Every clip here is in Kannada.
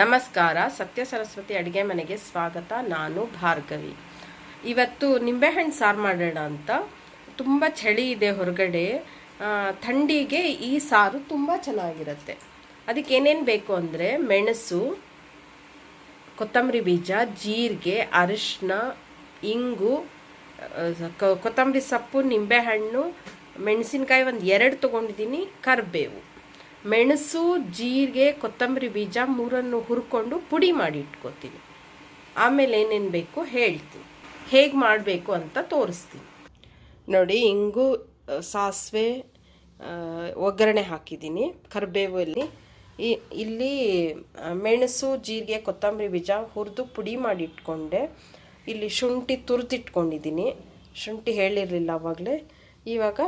ನಮಸ್ಕಾರ, ಸತ್ಯ ಸರಸ್ವತಿ ಅಡುಗೆ ಮನೆಗೆ ಸ್ವಾಗತ. ನಾನು ಭಾರ್ಗವಿ. ಇವತ್ತು ನಿಂಬೆಹಣ್ಣು ಸಾರು ಮಾಡೋಣ ಅಂತ. ತುಂಬ ಚಳಿ ಇದೆ ಹೊರಗಡೆ. ಥಂಡಿಗೆ ಈ ಸಾರು ತುಂಬ ಚೆನ್ನಾಗಿರುತ್ತೆ. ಅದಕ್ಕೆ ಏನೇನು ಬೇಕು ಅಂದರೆ ಮೆಣಸು, ಕೊತ್ತಂಬರಿ ಬೀಜ, ಜೀರಿಗೆ ಅರಿಶಿನ ಇಂಗು ಕೊತ್ತಂಬರಿ ಸೊಪ್ಪು, ನಿಂಬೆಹಣ್ಣು, ಮೆಣಸಿನಕಾಯಿ ಒಂದು ಎರಡು ತೊಗೊಂಡಿದ್ದೀನಿ, ಕರಿಬೇವು. ಮೆಣಸು, ಜೀರಿಗೆ, ಕೊತ್ತಂಬರಿ ಬೀಜ ಮೂರನ್ನು ಹುರ್ಕೊಂಡು ಪುಡಿ ಮಾಡಿ ಇಟ್ಕೋತೀನಿ. ಆಮೇಲೆ ಏನೇನು ಬೇಕು ಹೇಳ್ತೀನಿ. ಹೇಗೆ ಮಾಡಬೇಕು ಅಂತ ತೋರಿಸ್ತೀನಿ. ನೋಡಿ, ಇಂಗು ಸಾಸಿವೆ ಒಗ್ಗರಣೆ ಹಾಕಿದ್ದೀನಿ. ಕರಿಬೇವು ಇಲ್ಲಿ. ಇಲ್ಲಿ ಮೆಣಸು, ಜೀರಿಗೆ, ಕೊತ್ತಂಬರಿ ಬೀಜ ಹುರಿದು ಪುಡಿ ಮಾಡಿ ಇಟ್ಕೊಂಡೆ. ಇಲ್ಲಿ ಶುಂಠಿ ತುರಿದಿಟ್ಕೊಂಡಿದ್ದೀನಿ. ಶುಂಠಿ ಹೇಳಿರಲಿಲ್ಲ ಆವಾಗಲೇ ಇವಾಗ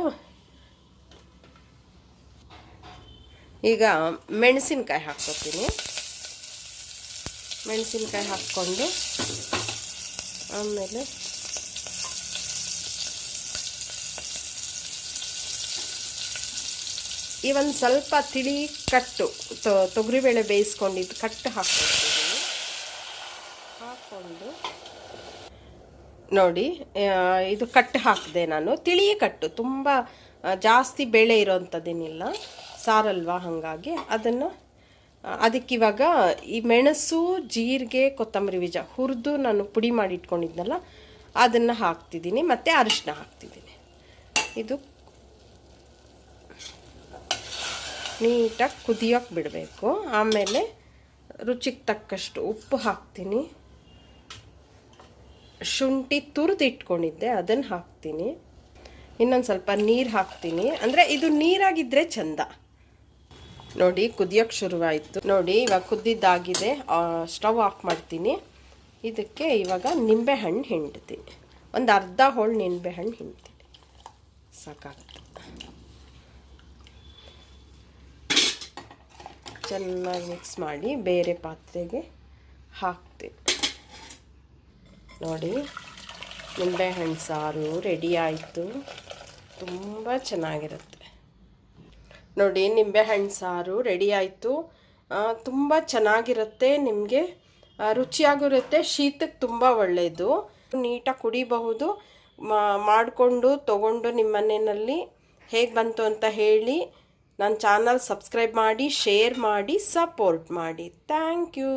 ಈಗ ಮೆಣಸಿನ್ಕಾಯಿ ಹಾಕ್ಕೊತೀನಿ. ಮೆಣಸಿನ್ಕಾಯಿ ಹಾಕ್ಕೊಂಡು ಆಮೇಲೆ ಈ ಒಂದು ಸ್ವಲ್ಪ ತಿಳಿ ಕಟ್ಟು ತೊಗರಿಬೇಳೆ ಬೇಯಿಸ್ಕೊಂಡಿದ್ದು ಕಟ್ಟು ಹಾಕ್ಕೊಳ್ತಿದ್ದೀನಿ ಹಾಕ್ಕೊಂಡು ನೋಡಿ ಇದು ಕಟ್ಟು ಹಾಕಿದೆ ನಾನು. ತಿಳಿ ಕಟ್ಟು, ತುಂಬ ಜಾಸ್ತಿ ಬೇಳೆ ಇರೋವಂಥದ್ದೇನಿಲ್ಲ ಸಾರಲ್ವಾ ಹಾಗಾಗಿ ಅದನ್ನು ಅದಕ್ಕಿವಾಗ ಈ ಮೆಣಸು, ಜೀರಿಗೆ, ಕೊತ್ತಂಬರಿ ಬೀಜ ಹುರಿದು ನಾನು ಪುಡಿ ಮಾಡಿ ಇಟ್ಕೊಂಡಿದ್ನಲ್ಲ, ಅದನ್ನು ಹಾಕ್ತಿದ್ದೀನಿ, ಮತ್ತು ಅರಿಶಿನ ಹಾಕ್ತಿದ್ದೀನಿ. ಇದು ನೀಟಾಗಿ ಕುದಿಯೋಕೆ ಬಿಡಬೇಕು. ಆಮೇಲೆ ರುಚಿಗೆ ತಕ್ಕಷ್ಟು ಉಪ್ಪು ಹಾಕ್ತೀನಿ. ಶುಂಠಿ ತುರಿದು ಇಟ್ಕೊಂಡಿದ್ದೆ, ಅದನ್ನು ಹಾಕ್ತೀನಿ. ಇನ್ನೊಂದು ಸ್ವಲ್ಪ ನೀರು ಹಾಕ್ತೀನಿ. ಅಂದರೆ ಇದು ನೀರಾಗಿದ್ದರೆ ಚಂದ. ನೋಡಿ ಕುದಿಯೋಕ್ಕೆ ಶುರುವಾಯಿತು. ನೋಡಿ, ಇವಾಗ ಕುದ್ದಿದ್ದಾಗಿದೆ. ಸ್ಟವ್ ಆಫ್ ಮಾಡ್ತೀನಿ. ಇದಕ್ಕೆ ಇವಾಗ ನಿಂಬೆಹಣ್ಣು ಹಿಂಡ್ತೀನಿ. ಒಂದು ಅರ್ಧ ಹೋಳು ನಿಂಬೆಹಣ್ಣು ಹಿಂಡ್ತೀನಿ. ಸಾಕಾಗುತ್ತೆ. ಚೆನ್ನಾಗಿ ಮಿಕ್ಸ್ ಮಾಡಿ ಬೇರೆ ಪಾತ್ರೆಗೆ ಹಾಕ್ತೀನಿ. ನೋಡಿ ನಿಂಬೆಹಣ್ಣು ಸಾರು ರೆಡಿ ಆಯಿತು. ತುಂಬ ಚೆನ್ನಾಗಿರುತ್ತೆ. ನೋಡಿ ನಿಂಬೆಹಣ್ಣು ಸಾರು ರೆಡಿ ಆಯಿತು. ತುಂಬ ಚೆನ್ನಾಗಿರುತ್ತೆ, ನಿಮಗೆ. ರುಚಿಯಾಗಿರುತ್ತೆ ಶೀತಕ್ಕೆ ತುಂಬ ಒಳ್ಳೆಯದು ನೀಟಾಗಿ ಕುಡಿಬಹುದು ಮಾಡಿಕೊಂಡು ತಗೊಂಡು ನಿಮ್ಮ ಮನೆಯಲ್ಲಿ. ಹೇಗೆ ಬಂತು ಅಂತ ಹೇಳಿ ನನ್ನ ಚಾನಲ್ ಸಬ್ಸ್ಕ್ರೈಬ್ ಮಾಡಿ ಶೇರ್ ಮಾಡಿ ಸಪೋರ್ಟ್ ಮಾಡಿ. Thank you